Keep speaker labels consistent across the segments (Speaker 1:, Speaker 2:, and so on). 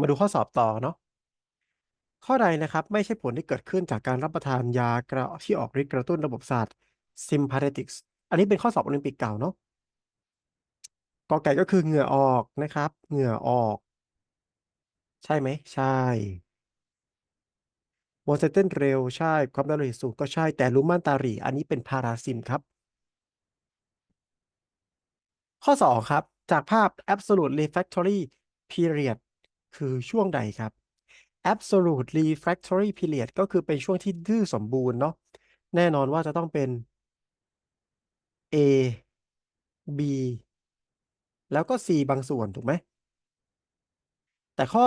Speaker 1: มาดูข้อสอบต่อเนาะข้อใดนะครับไม่ใช่ผลที่เกิดขึ้นจากการรับประทานยากระที่ออกฤทธิ์กระตุ้นระบบประสาท sympathetics อันนี้เป็นข้อสอบโอลิมปิกเก่าเนาะกอไก่ก็คือเหงื่อออกนะครับ เหงื่อออก ใช่ไหม ใช่โมเสเต้นเร็วใช่ความดันโลหิตสูงก็ใช่แต่ลูมันตารี อันนี้เป็นพาราซินครับ ข้อสองครับ จากภาพ absolute refractory period คือช่วงใดครับ absolute refractory period ก็คือเป็นช่วงที่ดื้อสมบูรณ์เนาะแน่นอนว่าจะต้องเป็น A B แล้วก็ C บางส่วนถูกไหม แต่ข้อ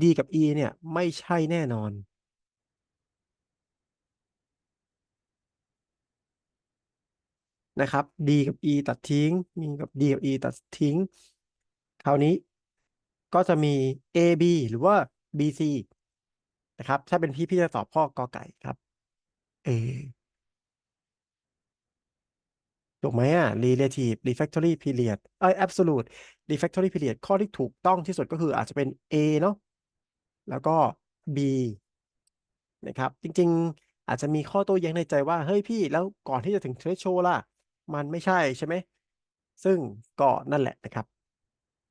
Speaker 1: D กับ E เนี่ย ไม่ใช่แน่นอน นะครับ D กับ E ตัดทิ้ง มีกับ D กับ E ตัดทิ้ง คราวนี้ ก็จะมี A B หรือว่า B C นะครับ ถ้าเป็นพี่พี่จะตอบข้อกอไก่ครับ A ถูกไหมอะ relative refractory period เอ้ย absolute refractory period ข้อที่ถูกต้องที่สุดก็คืออาจจะเป็น A เนาะแล้วก็ B นะครับ จริงๆ อาจจะมีข้อโต้แย้งในใจว่า เฮ้ยพี่แล้วก่อนที่จะถึง threshold ล่ะ มันไม่ใช่ใช่ไหม ซึ่งก็นั่นแหละนะครับ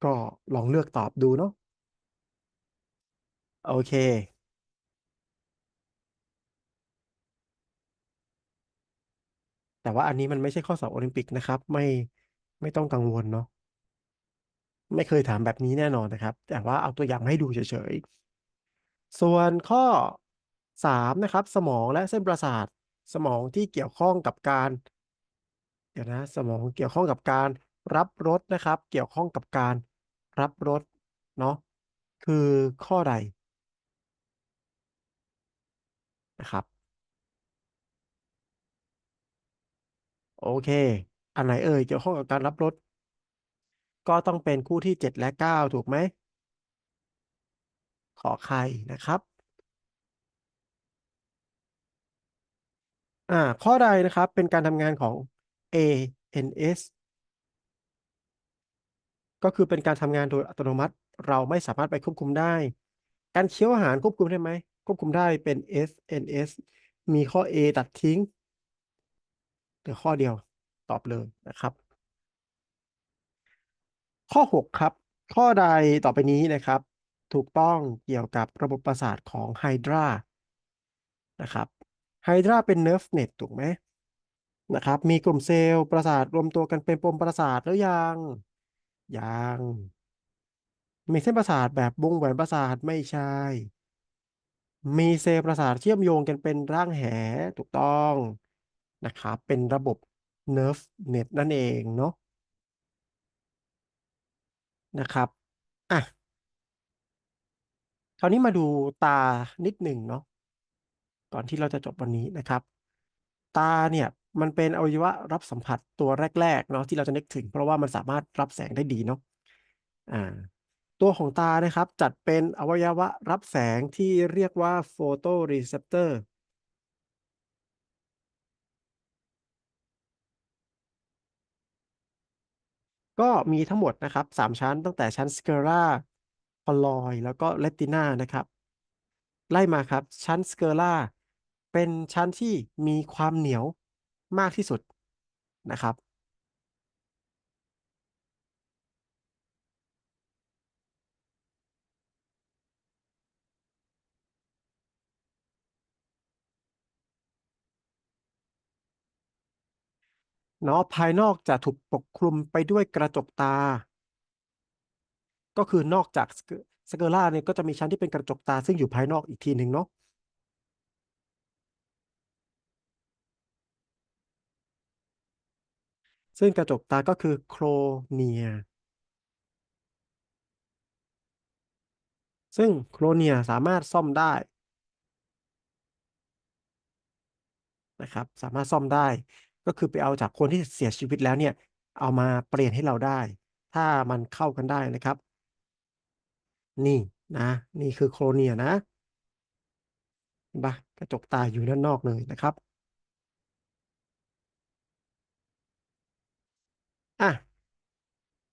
Speaker 1: ก็ลองเลือกตอบดูเนาะโอเค แต่ว่าอันนี้มันไม่ใช่ข้อสอบโอลิมปิกนะครับ ไม่ไม่ต้องกังวลเนาะไม่เคยถามแบบนี้แน่นอนนะครับ แต่ว่าเอาตัวอย่างมาให้ดูเฉยๆ ส่วนข้อสามนะครับ สมองและเส้นประสาท สมองที่เกี่ยวข้องกับการ เดี๋ยวนะ สมองเกี่ยวข้องกับการรับรสนะครับ เกี่ยวข้องกับการ รับรสเนาะคือข้อใดนะครับ โอเค อันไหนเอ่ยเกี่ยวข้องกับการรับรสก็ต้องเป็นคู่ที่เจ็ดและเก้าถูกไหม ขอไข่นะครับ อ่า ข้อใดนะครับเป็นการทำงานของ ANS ก็คือเป็นการทำงานโดยอัตโนมัติ เราไม่สามารถไปควบคุมได้ การเคี้ยวอาหารควบคุมได้ไหม ควบคุมได้เป็น SNS มีข้อ A ตัดทิ้งเหลือข้อเดียวตอบเลยนะครับ ข้อ 6 ครับ ข้อใดต่อไปนี้นะครับ ถูกต้องเกี่ยวกับระบบประสาทของไฮดรานะครับไฮดราเป็นเนิร์ฟเน็ตถูกไหมนะครับ มีกลุ่มเซลล์ประสาทรวมตัวกันเป็นปมประสาทแล้วยัง ยังมีเส้นประสาทแบบวงแหวนประสาทไม่ใช่ มีเซลล์ประสาทเชื่อมโยงกันเป็นร่างแหถูกต้องนะครับ เป็นระบบ nerve net นั่นเองเนาะนะครับอะคราวนี้มาดูตานิดหนึ่งเนาะก่อนที่เราจะจบวันนี้นะครับ ตาเนี่ย มันเป็นอวัยวะรับสัมผัสตัวแรกๆเนาะที่เราจะนึกถึง เพราะว่ามันสามารถรับแสงได้ดีเนาะอ่าตัวของตานะครับจัดเป็นอวัยวะรับแสงที่เรียกว่าโฟโตรีเซปเตอร์ก็มีทั้งหมดนะครับสามชั้นตั้งแต่ชั้นสเกราพอลอยแล้วก็เลตินานะครับ ไล่มาครับชั้นสเกราเป็นชั้นที่มีความเหนียว มากที่สุดนะครับ เนาะภายนอกจะถูกปกคลุมไปด้วยกระจกตา ก็คือนอกจากสเกอร่าเนี่ยก็จะมีชั้นที่เป็นกระจกตาซึ่งอยู่ภายนอกอีกทีหนึ่งเนาะ ซึ่งกระจกตาก็คือโครเนีย ซึ่งโครเนียสามารถซ่อมได้นะครับ สามารถซ่อมได้ ก็คือไปเอาจากคนที่เสียชีวิตแล้วเนี่ย เอามาเปลี่ยนให้เราได้ ถ้ามันเข้ากันได้นะครับ นี่นะ นี่คือโครเนียนะเห็นปะกระจกตาอยู่ด้านนอกเลยนะครับ อะ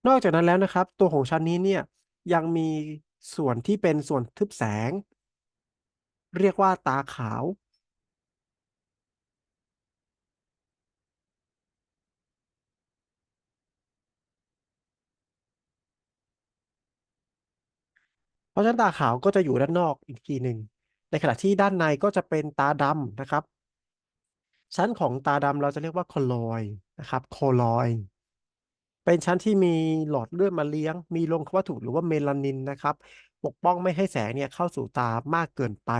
Speaker 1: นอกจากนั้นแล้วนะครับ ตัวของชั้นนี้เนี่ยยังมีส่วนที่เป็นส่วนทึบแสง เรียกว่าตาขาว เพราะฉะนั้นตาขาวก็จะอยู่ด้านนอกอีกทีหนึ่งในขณะที่ด้านในก็จะเป็นตาดำนะครับ ชั้นของตาดำเราจะเรียกว่าโคลอยนะครับ โคลอย เป็นชั้นที่มีหลอดเลือดมาเลี้ยง มีโลหะวัตถุหรือว่าเมลานินนะครับ ปกป้องไม่ให้แสงเนี่ยเข้าสู่ตามากเกินไป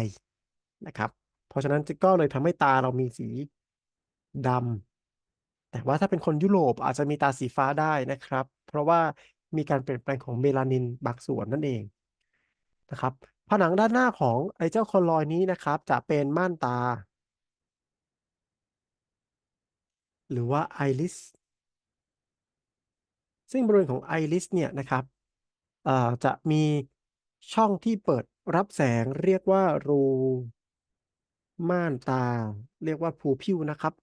Speaker 1: นะครับ เพราะฉะนั้นก็เลยทำให้ตาเรามีสีดำแต่ว่าถ้าเป็นคนยุโรปอาจจะมีตาสีฟ้าได้นะครับ เพราะว่ามีการเปลี่ยนแปลงของเมลานินบางส่วนนั่นเองนะครับ ผนังด้านหน้าของไอ้เจ้าโคลอยนี้นะครับ จะเป็นม่านตา หรือว่าไอริส ซึ่งบริเวณของไอริสเนี่ยนะครับจะมีช่องที่เปิดรับแสงเรียกว่ารูม่านตา เรียกว่าพูพิวนะครับ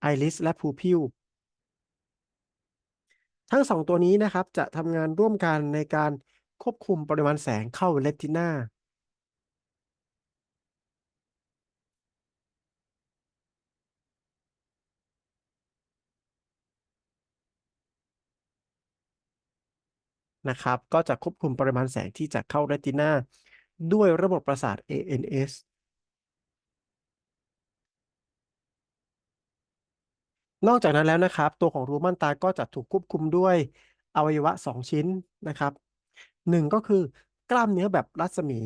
Speaker 1: ไอริสและพูพิวทั้งสองตัวนี้นะครับจะทำงานร่วมกันในการควบคุมปริมาณแสงเข้าเรตินา นะครับ ก็จะควบคุมปริมาณแสงที่จะเข้าเรตินาด้วยระบบประสาท ANS นอกจากนั้นแล้วนะครับ ตัวของรูม่านตาก็จะถูกควบคุมด้วยอวัยวะสองชิ้นนะครับหนึ่งก็คือกล้ามเนื้อแบบรัศมี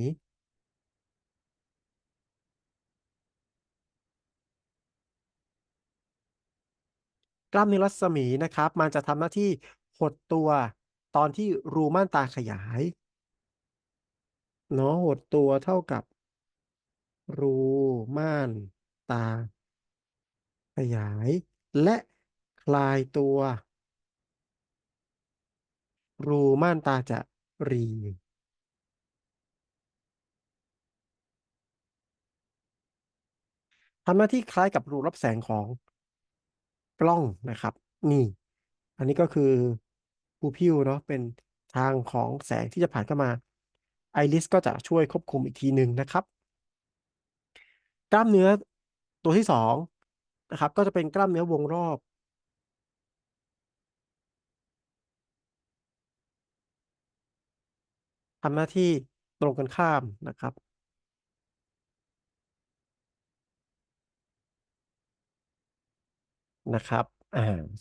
Speaker 1: กล้ามเนื้อรัศมีนะครับ มันจะทำหน้าที่หดตัว ตอนที่รูม่านตาขยายเนาะหดตัวเท่ากับ รูม่านตา ขยาย และคลายตัว รูม่านตาจะรี ทำหน้าที่คล้ายกับรูรับแสงของกล้องนะครับ นี่ อันนี้ก็คือ พูพิวเนาะเป็นทางของแสงที่จะผ่านเข้ามาไอริสก็จะช่วยควบคุมอีกทีหนึ่งนะครับ กล้ามเนื้อตัวที่สองนะครับ ก็จะเป็นกล้ามเนื้อวงรอบทำหน้าที่ตรงกันข้ามนะครับ นะครับ อ่า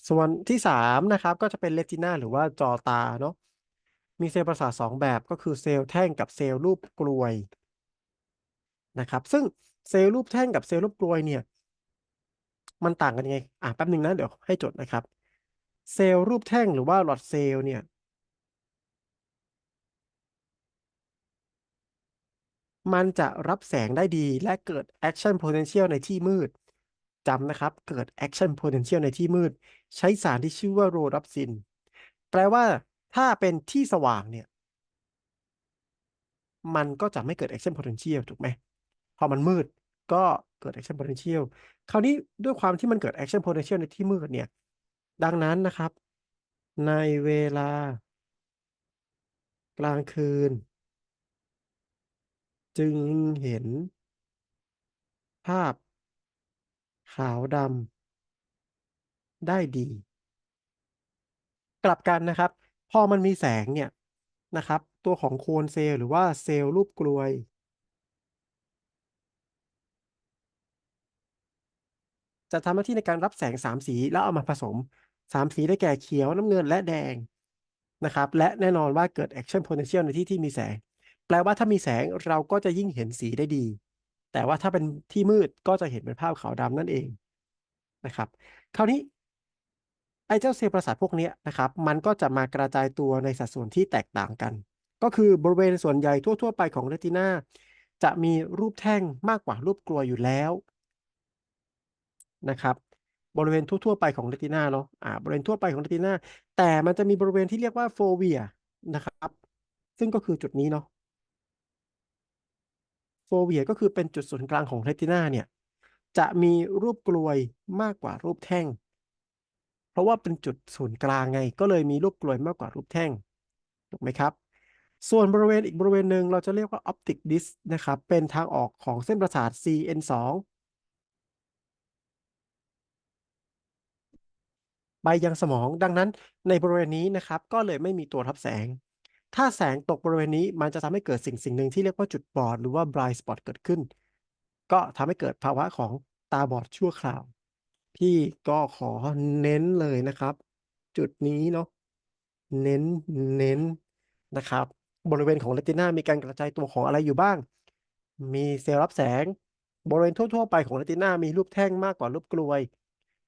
Speaker 1: ส่วนที่สามนะครับ ก็จะเป็นเรตินาหรือว่าจอตาเนาะมีเซลล์ประสาทสองแบบก็คือเซลล์แท่งกับเซลล์รูปกลวยนะครับซึ่งเซลล์รูปแท่งกับเซลล์รูปกลวยเนี่ย มันต่างกันยังไงอะแป๊บหนึ่งนะเดี๋ยวให้จดนะครับ เซลล์รูปแท่งหรือว่าหลอดเซลล์เนี่ยมันจะรับแสงได้ดีและเกิด action potential ในที่มืด จำนะครับ เกิด action potential ในที่มืด ใช้สารที่ชื่อว่าโรดับซิน แปลว่าถ้าเป็นที่สว่างเนี่ย มันก็จะไม่เกิด action potential ถูกไหม พอมันมืดก็เกิด action potential คราวนี้ด้วยความที่มันเกิด action potential ในที่มืดเนี่ย ดังนั้นนะครับ ในเวลา กลางคืน จึงเห็นภาพ ขาวดำได้ดี กลับกันนะครับ พอมันมีแสงเนี่ยนะครับ ตัวของโคนเซลล์หรือว่าเซลล์รูปกลวย จะทำหน้าที่ในการรับแสงสามสีแล้วเอามาผสมสามสีได้แก่เขียวน้ำเงินและแดงนะครับ และแน่นอนว่าเกิด action potential ในที่ที่มีแสง แปลว่าถ้ามีแสงเราก็จะยิ่งเห็นสีได้ดี แต่ว่าถ้าเป็นที่มืดก็จะเห็นเป็นภาพขาวดำนั่นเองนะครับ คราวนี้ไอ้เจ้าเซลล์ประสาทพวกนี้นะครับ มันก็จะมากระจายตัวในสัดส่วนที่แตกต่างกัน ก็คือบริเวณส่วนใหญ่ทั่ว ๆ ไปของเรตินาจะมีรูปแท่งมากกว่ารูปกลวยอยู่แล้วนะครับ บริเวณทั่ว ๆ ไปของเรตินาเนาะอ่าบริเวณทั่วไปของเรตินาแต่มันจะมีบริเวณที่เรียกว่าโฟเวียนะครับ ซึ่งก็คือจุดนี้เนาะ เวียก็คือเป็นจุดศูนย์กลางของเรตินาเนี่ยจะมีรูปกลวยมากกว่ารูปแท่ง เพราะว่าเป็นจุดศูนย์กลางไง ก็เลยมีรูปกลวยมากกว่ารูปแท่งถูกไหมครับ ส่วนบริเวณอีกบริเวณหนึ่งเราจะเรียกว่า optic disc นะครับ เป็นทางออกของเส้นประสาท CN2 ไปยังสมองดังนั้นในบริเวณนี้นะครับ ก็เลยไม่มีตัวรับแสง ถ้าแสงตกบริเวณนี้มันจะทำให้เกิดสิ่งสิ่งหนึ่งที่เรียกว่าจุดบอด หรือว่า blind spot เกิดขึ้น ก็ทำให้เกิดภาวะของตาบอดชั่วคราว พี่ก็ขอเน้นเลยนะครับ จุดนี้เนาะเน้นเน้นนะครับ บริเวณของเรตินามีการกระจายตัวของอะไรอยู่บ้าง มีเซลล์รับแสง บริเวณทั่ว ๆ ไปของเรตินามีรูปแท่งมากกว่ารูปกลวย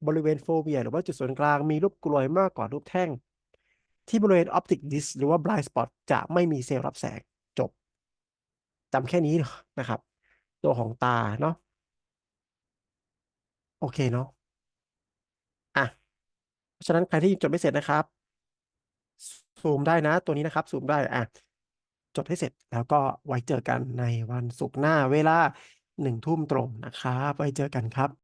Speaker 1: บริเวณโฟเวีย หรือว่าจุดศูนย์กลางมีรูปกลวยมากกว่ารูปแท่ง ที่บริเวณออปติกดิสหรือว่า blind spot จะไม่มีเซลล์รับแสงจบจำแค่นี้นะครับ ตัวของตาเนาะโอเคเนาะอะเพราะฉะนั้นใครที่จดไม่เสร็จนะครับ ซูมได้นะ ตัวนี้นะครับ ซูมได้อะจดให้เสร็จแล้วก็ไว้เจอกันในวันศุกร์หน้าเวลา1ทุ่มตรงนะครับ ไว้เจอกันครับ